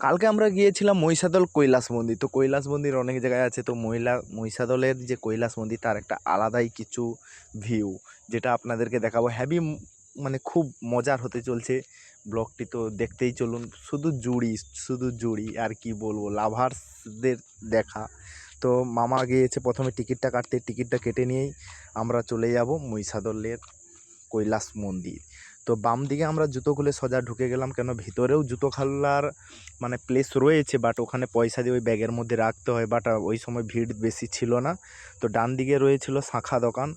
কালকে আমরা গিয়েছিলাম মহিষাদল কৈলাস মন্দির। তো কৈলাস মন্দির অনেক জায়গায় আছে। তো মহিলা, মহিষাদলের যে কৈলাস মন্দির, তার একটা আলাদাই কিছু ভিউ যেটা আপনাদেরকে দেখাবো। হ্যাভি মানে খুব মজার হতে চলছে ব্লগটি। তো দেখতেই চলুন, শুধু জুড়ি শুধু জুড়ি, আর কি বলব লাভার্সদের দেখা। তো মামা গিয়েছে প্রথমে টিকিটটা কাটতে। টিকিটটা কেটে নিয়েই আমরা চলে যাব মহিষাদলের কৈলাস মন্দির। তো বাম দিকে আমরা জুতো খুলে সোজা ঢুকে গেলাম, কেন ভিতরেও জুতো খালার মানে প্লেস রয়েছে বাট ওখানে পয়সা দিয়ে ওই ব্যাগের মধ্যে রাখতে হয় বাট ওই সময় ভিড় বেশি ছিল না। তো ডান দিকে রয়েছিল শাঁখা দোকান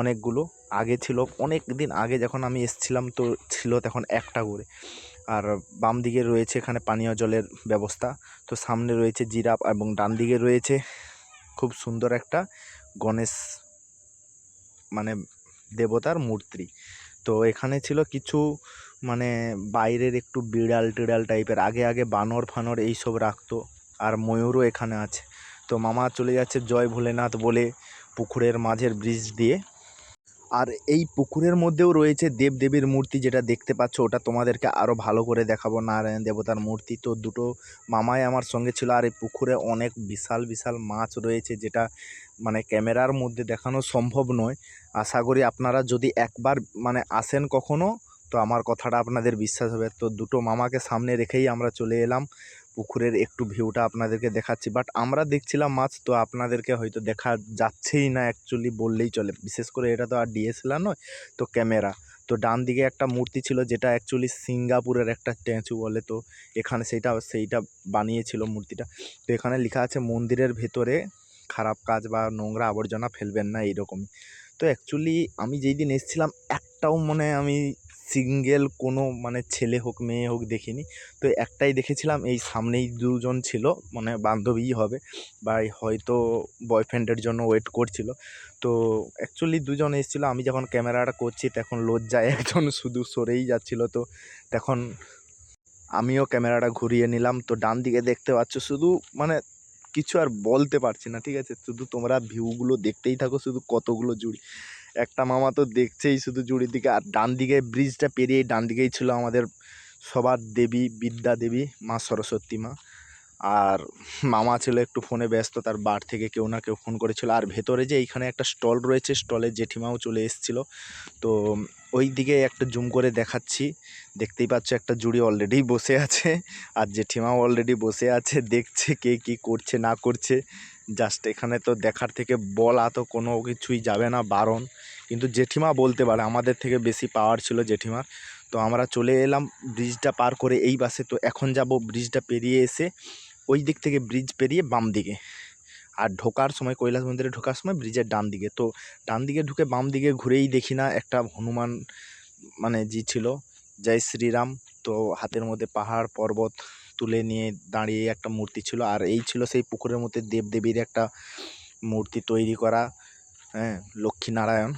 অনেকগুলো, আগে ছিল অনেক দিন আগে যখন আমি এসছিলাম তো ছিল তখন একটা করে। আর বাম দিকে রয়েছে এখানে পানীয় জলের ব্যবস্থা, তো সামনে রয়েছে জিরাফ এবং ডান দিকে রয়েছে খুব সুন্দর একটা গণেশ মানে দেবতার মূর্তি। তো এখানে ছিল কিছু মানে বাইরের একটু বিড়াল টিড়াল টাইপের। আগে আগে বানর ফানর এইসব রাখতো আর ময়ূরও এখানে আছে। তো মামা চলে যাচ্ছে জয় ভোলেনাথ বলে পুকুরের মাঝের ব্রিজ দিয়ে। আর এই পুকুরের মধ্যেও রয়েছে দেবদেবীর মূর্তি যেটা দেখতে পাচ্ছ, ওটা তোমাদেরকে আরও ভালো করে দেখাবো। নারায়ণ দেবতার মূর্তি। তো দুটো মামাই আমার সঙ্গে ছিল আর এই পুকুরে অনেক বিশাল বিশাল মাছ রয়েছে যেটা মানে ক্যামেরার মধ্যে দেখানো সম্ভব নয়। আশা করি আপনারা যদি একবার মানে আসেন কখনো, তো আমার কথাটা আপনাদের বিশ্বাস হবে। তো দুটো মামাকে সামনে রেখেই আমরা চলে এলাম। পুকুরের একটু ভিউটা আপনাদেরকে দেখাচ্ছি। বাট আমরা দেখছিলাম মাছ, তো আপনাদেরকে হয়তো দেখা যাচ্ছেই না অ্যাকচুয়ালি বললেই চলে। বিশেষ করে এটা তো আর ডিএসএলআর নয়, তো ক্যামেরা। তো ডান দিকে একটা মূর্তি ছিল যেটা অ্যাকচুয়ালি সিঙ্গাপুরের একটা স্ট্যাচু বলে, তো এখানে সেইটা সেইটা বানিয়েছিল মূর্তিটা। তো এখানে লেখা আছে, মন্দিরের ভেতরে খারাপ কাজ বা নোংরা আবর্জনা ফেলবেন না, এইরকমই। তো অ্যাকচুয়ালি আমি যেই দিন এসেছিলাম, একটাও মনে আমি সিঙ্গেল কোনো মানে ছেলে হোক, মেয়ে হোক দেখিনি। তো একটাই দেখেছিলাম, এই সামনেই দুজন ছিল মানে বান্ধবীই হবে। বা হয়তো বয়ফ্রেন্ডের জন্য ওয়েট করছিল। তো অ্যাকচুয়ালি দুজন এসেছিল, আমি যখন ক্যামেরাটা করছি তখন লজ্জায় একজন শুধু সরেই যাচ্ছিল। তো তখন আমিও ক্যামেরাটা ঘুরিয়ে নিলাম। তো ডান দিকে দেখতে পাচ্ছ, শুধু মানে কিছু আর বলতে পারছি না, ঠিক আছে? শুধু তোমরা ভিউগুলো দেখতেই থাকো, শুধু কতগুলো জুড়ি। একটা মামা তো দেখছেই শুধু জুড়ির দিকে, আর ডান দিকে ব্রিজটা পেরিয়ে ডান দিকেই ছিল আমাদের সবার দেবী, বিদ্যা দেবী, মা সরস্বতী মা। আর মামা ছিল একটু ফোনে ব্যস্ত, তার বার থেকে কেউ না কেউ ফোন করেছিল। আর ভেতরে যে এইখানে একটা স্টল রয়েছে, স্টলে জেঠিমাও চলে এসেছিল। তো ওই দিকে একটা জুম করে দেখাচ্ছি। দেখতেই পাচ্ছ একটা জুড়ি অলরেডি বসে আছে আর জেঠিমাও অলরেডি বসে আছে। দেখছে কে কী করছে, না করছে। জাস্ট এখানে তো দেখার থেকে বলা তো কোনো কিছুই যাবে না, বারণ। কিন্তু জেঠিমা বলতে পারে, আমাদের থেকে বেশি পাওয়ার ছিল জেঠিমার। তো আমরা চলে এলাম ব্রিজটা পার করে, এই বাসে। তো এখন যাব ব্রিজটা পেরিয়ে এসে ওই দিক থেকে ব্রিজ পেরিয়ে বাম দিকে। আর ঢোকার সময়, কৈলাস মন্দিরে ঢোকার সময় ব্রিজের ডান দিকে। তো ডান দিকে ঢুকে বাম দিকে ঘুরেই দেখি না, একটা হনুমান মানে জি ছিল। জয় শ্রীরাম। তো হাতের মধ্যে পাহাড়, পর্বত তুলে নিয়ে দাঁড়িয়ে একটা মূর্তি ছিল। আর এই ছিল সেই পুকুরের মধ্যে দেবদেবীর একটা মূর্তি তৈরি করা হ্যাঁ লক্ষ্মীনারায়ণ।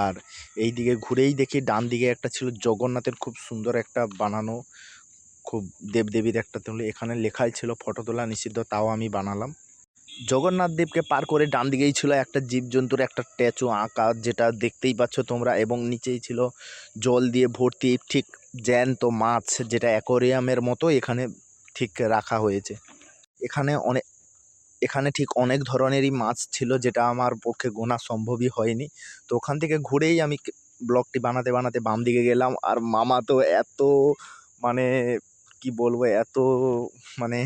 আর এই দিকে ঘুরেই দেখি ডান দিকে একটা ছিল জগন্নাথের খুব সুন্দর একটা বানানো খুব দেবদেবীর একটা তুলে এখানে লেখাই ছিল ফটো তোলা নিষিদ্ধ, তাও আমি বানালাম। জগন্নাথ দেবকে পার করে ডান দিকেই ছিল একটা জীবজন্তুর একটা স্ট্যাচু আঁকা, যেটা দেখতেই পাচ্ছ তোমরা, এবং নিচেই ছিল জল দিয়ে ভর্তি ঠিক জ্যান্ত মাছ, যেটা অ্যাকোরিয়ামের মতো এখানে ঠিক রাখা হয়েছে। এখানে অনেক এখানে ঠিক অনেক ধরনেরই মাছ ছিল, যেটা আমার পক্ষে গোনা সম্ভবই হয়নি। তো ওখান থেকে ঘুরেই আমি ব্লগটি বানাতে বানাতে বাম দিকে গেলাম, আর মামা তো এত মানে কি বলব, এত মানে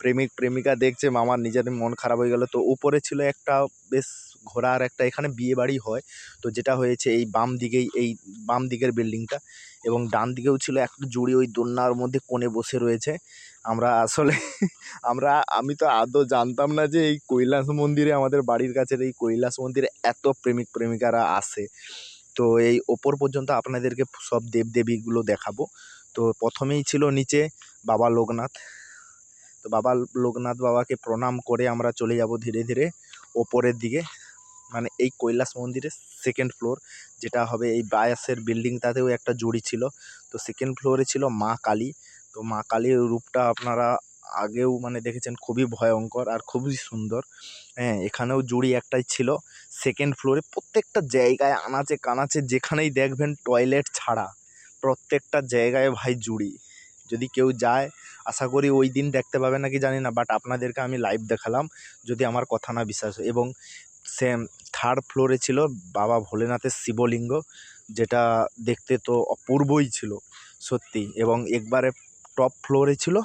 প্রেমিক, প্রেমিকা দেখছে, মামার নিজের মন খারাপ হয়ে গেল। তো উপরে ছিল একটা বেশ ঘোরার একটা এখানে বিয়ে বাড়ি হয়। তো যেটা হয়েছে, এই বাম দিকেই, এই বাম দিকের বিল্ডিংটা এবং ডান দিকেও ছিল একটা জুড়ি ওই দোলনার মধ্যে কোণে বসে রয়েছে। আমরা আসলে, আমরা, আমি তো আদৌ জানতাম না যে এই কৈলাস মন্দিরে, আমাদের বাড়ির কাছের এই কৈলাস মন্দিরে এত প্রেমিক, প্রেমিকারা আসে। তো এই ওপর পর্যন্ত আপনাদেরকে সব দেবদেবীগুলো দেখাবো। তো প্রথমেই ছিল নিচে বাবা লোকনাথ। তো বাবা লোকনাথ বাবাকে প্রণাম করে আমরা চলে যাব ধীরে ধীরে ওপরের দিকে। মানে এই কৈলাস মন্দিরের সেকেন্ড ফ্লোর যেটা হবে এই বায়াসের বিল্ডিংটাতেও একটা জুড়ি ছিল। তো সেকেন্ড ফ্লোরে ছিল মা কালী। তো মা কালীর রূপটা আপনারা আগেও মানে দেখেছেন, খুবই ভয়ঙ্কর আর খুবই সুন্দর। হ্যাঁ এখানেও জুড়ি একটাই ছিল। সেকেন্ড ফ্লোরে প্রত্যেকটা জায়গায় আনাচে কানাচে যেখানেই দেখবেন টয়লেট ছাড়া। প্রত্যেকটা জায়গায় ভাই জুড়ি। যদি কেউ যায়, আশা করি ওই দিন দেখতে পাবে নাকি জানি না বাট আপনাদেরকে আমি লাইভ দেখালাম, যদি আমার কথা না বিশ্বাস এবং সেম থার্ড ফ্লোরে ছিল বাবা ভোলেনাথের শিবলিঙ্গ, যেটা দেখতে তো অপূর্বই ছিল, সত্যি। এবং একবারে টপ ফ্লোরে ছিল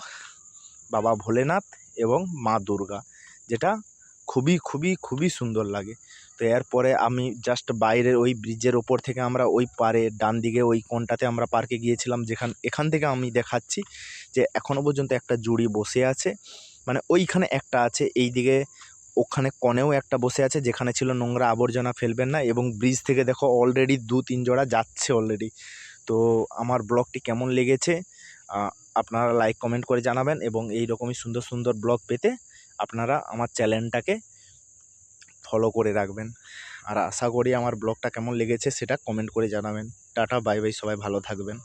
বাবা ভোলেনাথ এবং মা দুর্গা, যেটা খুবই খুবই খুবই সুন্দর লাগে। তো এরপরে আমি জাস্ট বাইরের ওই ব্রিজের ওপর থেকে আমরা ওই পারে, ডান দিকে ওই কোণটাতে আমরা পার্কে গিয়েছিলাম, যেখান, এখান থেকে আমি দেখাচ্ছি যে এখনও পর্যন্ত একটা জুড়ি বসে আছে। মানে ওইখানে একটা আছে এই দিকে ওখানে কনেও একটা বসে আছে, যেখানে ছিল নোংরা আবর্জনা ফেলবেন না এবং ব্রিজ থেকে দেখো অলরেডি দু তিন জোড়া যাচ্ছে অলরেডি তো আমার ব্লগটি কেমন লেগেছে আপনারা লাইক কমেন্ট করে জানাবেন এবং এই রকমই সুন্দর সুন্দর ব্লগ পেতে আপনারা আমার চ্যানেলটাকে ফলো করে রাখবেন। আর আশা করি আমার ব্লগটা কেমন লেগেছে সেটা কমেন্ট করে জানাবেন। টাটা বাই বাই সবাই ভালো থাকবেন।